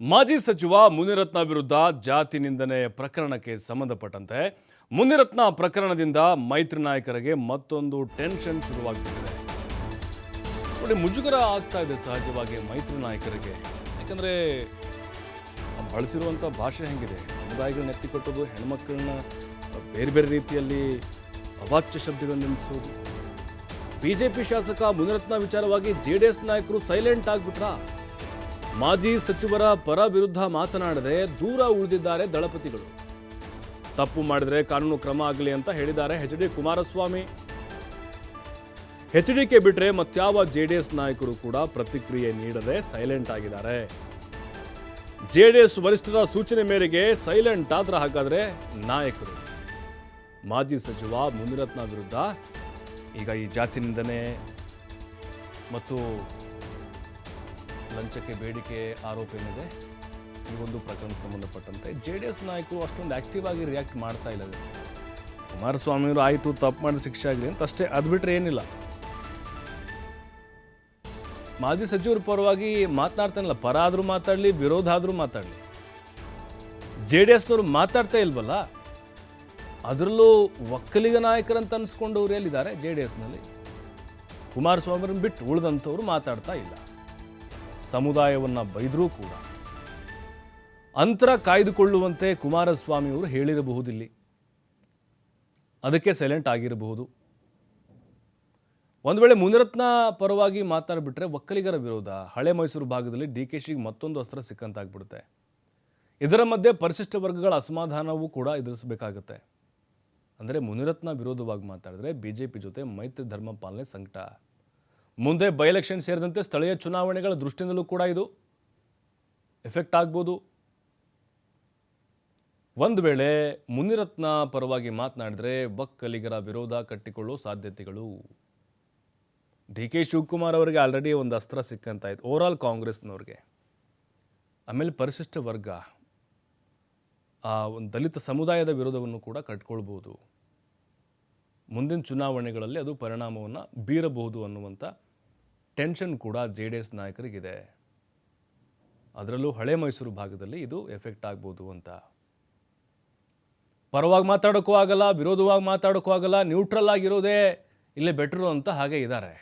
ಮಾಜಿ ಸಚಿವ ಮುನಿರತ್ನ ವಿರುದ್ಧ ಜಾತಿ ನಿಂದನೆ ಪ್ರಕರಣಕ್ಕೆ ಸಂಬಂಧಪಟ್ಟಂತೆ ಮುನಿರತ್ನ ಪ್ರಕರಣದಿಂದ ಮೈತ್ರಿ ನಾಯಕರಿಗೆ ಮತ್ತೊಂದು ಟೆನ್ಷನ್ ಶುರುವಾಗ್ತಿದೆ. ನೋಡಿ, ಮುಜುಗರ ಆಗ್ತಾ ಇದೆ ಸಹಜವಾಗಿ ಮೈತ್ರಿ ನಾಯಕರಿಗೆ. ಯಾಕಂದ್ರೆ ಬಳಸಿರುವಂಥ ಭಾಷೆ ಹೆಂಗಿದೆ? ಸಮುದಾಯಗಳನ್ನ ಎತ್ತಿಕೊಟ್ಟೋದು ಹೆಣ್ಮಕ್ಳನ್ನ ಬೇರೆ ಬೇರೆ ರೀತಿಯಲ್ಲಿ ಅವಾಚ್ಯ ಶಬ್ದಗಳನ್ನು ನಿಲ್ಲಿಸೋದು. ಬಿಜೆಪಿ ಶಾಸಕ ಮುನಿರತ್ನ ವಿಚಾರವಾಗಿ ಜೆಡಿಎಸ್ ನಾಯಕರು ಸೈಲೆಂಟ್ ಆಗ್ಬಿಟ್ರಾ? ಮಾಜಿ ಸಚಿವರ ಪರ ವಿರುದ್ಧ ಮಾತನಾಡದೆ ದೂರ ಉಳಿದಿದ್ದಾರೆ ದಳಪತಿಗಳು. ತಪ್ಪು ಮಾಡಿದರೆ ಕಾನೂನು ಕ್ರಮ ಆಗಲಿ ಅಂತ ಹೇಳಿದ್ದಾರೆ H D Kumaraswamy. H DK ಬಿಟ್ಟರೆ ಮತ್ಯಾವ ಜೆ ಡಿ ಎಸ್ ನಾಯಕರು ಕೂಡ ಪ್ರತಿಕ್ರಿಯೆ ನೀಡದೆ ಸೈಲೆಂಟ್ ಆಗಿದ್ದಾರೆ. ಜೆ ಡಿ ಎಸ್ ವರಿಷ್ಠರ ಸೂಚನೆ ಮೇರೆಗೆ ಸೈಲೆಂಟ್ ಆದ್ರೆ ಹಾಗಾದರೆ ನಾಯಕರು. ಮಾಜಿ ಸಚಿವ ಮುನಿರತ್ನ ವಿರುದ್ಧ ಈಗ ಈ ಜಾತಿ ನಿಂದನೆ ಮತ್ತು ಲಂಚಕ್ಕೆ ಬೇಡಿಕೆ ಆರೋಪ ಏನಿದೆ, ಈ ಒಂದು ಪ್ರಕರಣಕ್ಕೆ ಸಂಬಂಧಪಟ್ಟಂತೆ ಜೆ ಡಿ ಎಸ್ ನಾಯಕರು ಅಷ್ಟೊಂದು ಆಕ್ಟಿವ್ ಆಗಿ ರಿಯಾಕ್ಟ್ ಮಾಡ್ತಾ ಇಲ್ಲ ಕುಮಾರಸ್ವಾಮಿಯವರು ಆಯಿತು, ತಪ್ಪು ಮಾಡಿದ ಶಿಕ್ಷೆ ಆಗಲಿ ಅಂತ ಅಷ್ಟೇ, ಅದು ಬಿಟ್ಟರೆ ಏನಿಲ್ಲ. ಮಾಜಿ ಸಚಿವರ ಪರವಾಗಿ ಮಾತನಾಡ್ತಾನಲ್ಲ ಪರ ಆದರೂ ಮಾತಾಡಲಿ, ವಿರೋಧ ಆದರೂ ಮಾತಾಡಲಿ. ಜೆ ಡಿ ಎಸ್ನವರು ಮಾತಾಡ್ತಾ ಇಲ್ವಲ್ಲ? ಅದರಲ್ಲೂ ಒಕ್ಕಲಿಗ ನಾಯಕರಂತ ಅನ್ಸ್ಕೊಂಡವ್ರು ಎಲ್ಲಿದ್ದಾರೆ? J D ಎಸ್ನಲ್ಲಿ. ಕುಮಾರಸ್ವಾಮಿರನ್ನು ಬಿಟ್ಟು ಉಳಿದಂಥವ್ರು ಮಾತಾಡ್ತಾ ಇಲ್ಲ. ಸಮುದಾಯವನ್ನು ಬೈದರೂ ಕೂಡ. ಅಂತರ ಕಾಯ್ದುಕೊಳ್ಳುವಂತೆ ಕುಮಾರಸ್ವಾಮಿಯವರು ಹೇಳಿರಬಹುದಿಲ್ಲಿ. ಅದಕ್ಕೆ ಸೈಲೆಂಟ್ ಆಗಿರಬಹುದು. ಒಂದು ವೇಳೆ ಮುನಿರತ್ನ ಪರವಾಗಿ ಮಾತಾಡಿಬಿಟ್ರೆ ಒಕ್ಕಲಿಗರ ವಿರೋಧ. ಹಳೆ ಮೈಸೂರು ಭಾಗದಲ್ಲಿ ಡಿ ಕೆ ಶಿಗೆ ಮತ್ತೊಂದು ಅಸ್ತ್ರ ಸಿಕ್ಕಂತಾಗ್ಬಿಡುತ್ತೆ. ಇದರ ಮಧ್ಯೆ ಪರಿಶಿಷ್ಟ ವರ್ಗಗಳ ಅಸಮಾಧಾನವೂ ಕೂಡ ಎದುರಿಸಬೇಕಾಗತ್ತೆ. ಅಂದರೆ ಮುನಿರತ್ನ ವಿರೋಧವಾಗಿ ಮಾತಾಡಿದ್ರೆ ಬಿ ಜೆ ಪಿ ಜೊತೆ ಮೈತ್ರಿ ಧರ್ಮ ಪಾಲನೆ ಸಂಕಟ. ಮುಂದೆ ಬೈ ಎಲೆಕ್ಷನ್ ಸೇರಿದಂತೆ ಸ್ಥಳೀಯ ಚುನಾವಣೆಗಳ ದೃಷ್ಟಿಯಿಂದಲೂ ಕೂಡ ಇದು ಎಫೆಕ್ಟ್ ಆಗ್ಬೋದು. ಒಂದು ವೇಳೆ ಮುನಿರತ್ನ ಪರವಾಗಿ ಮಾತನಾಡಿದ್ರೆ ಒಕ್ಕಲಿಗರ ವಿರೋಧ ಕಟ್ಟಿಕೊಳ್ಳೋ ಸಾಧ್ಯತೆಗಳು. ಡಿ ಕೆ ಶಿವಕುಮಾರ್ ಅವರಿಗೆ ಆಲ್ರೆಡಿ ಒಂದು ಅಸ್ತ್ರ ಸಿಕ್ಕಂತಾಯ್ತು ಆಲ್ ಕಾಂಗ್ರೆಸ್ನವ್ರಿಗೆ. ಆಮೇಲೆ ಪರಿಶಿಷ್ಟ ವರ್ಗ, ಆ ಒಂದು ದಲಿತ ಸಮುದಾಯದ ವಿರೋಧವನ್ನು ಕೂಡ ಕಟ್ಕೊಳ್ಬೋದು. ಮುಂದಿನ ಚುನಾವಣೆಗಳಲ್ಲಿ ಅದು ಪರಿಣಾಮವನ್ನು ಬೀರಬಹುದು ಅನ್ನುವಂಥ ಟೆನ್ಷನ್ ಕೂಡ ಜೆ ಡಿ ಎಸ್ ನಾಯಕರಿಗಿದೆ. ಅದರಲ್ಲೂ ಹಳೆ ಮೈಸೂರು ಭಾಗದಲ್ಲಿ ಇದು ಎಫೆಕ್ಟ್ ಆಗ್ಬೋದು ಅಂತ. ಪರವಾಗಿ ಮಾತಾಡೋಕ್ಕೂ ಆಗಲ್ಲ, ವಿರೋಧವಾಗಿ ಮಾತಾಡೋಕ್ಕೂ ಆಗಲ್ಲ ನ್ಯೂಟ್ರಲ್ ಆಗಿರೋದೇ ಇಲ್ಲೇ ಬೆಟ್ರು ಅಂತ ಹಾಗೆ ಇದ್ದಾರೆ.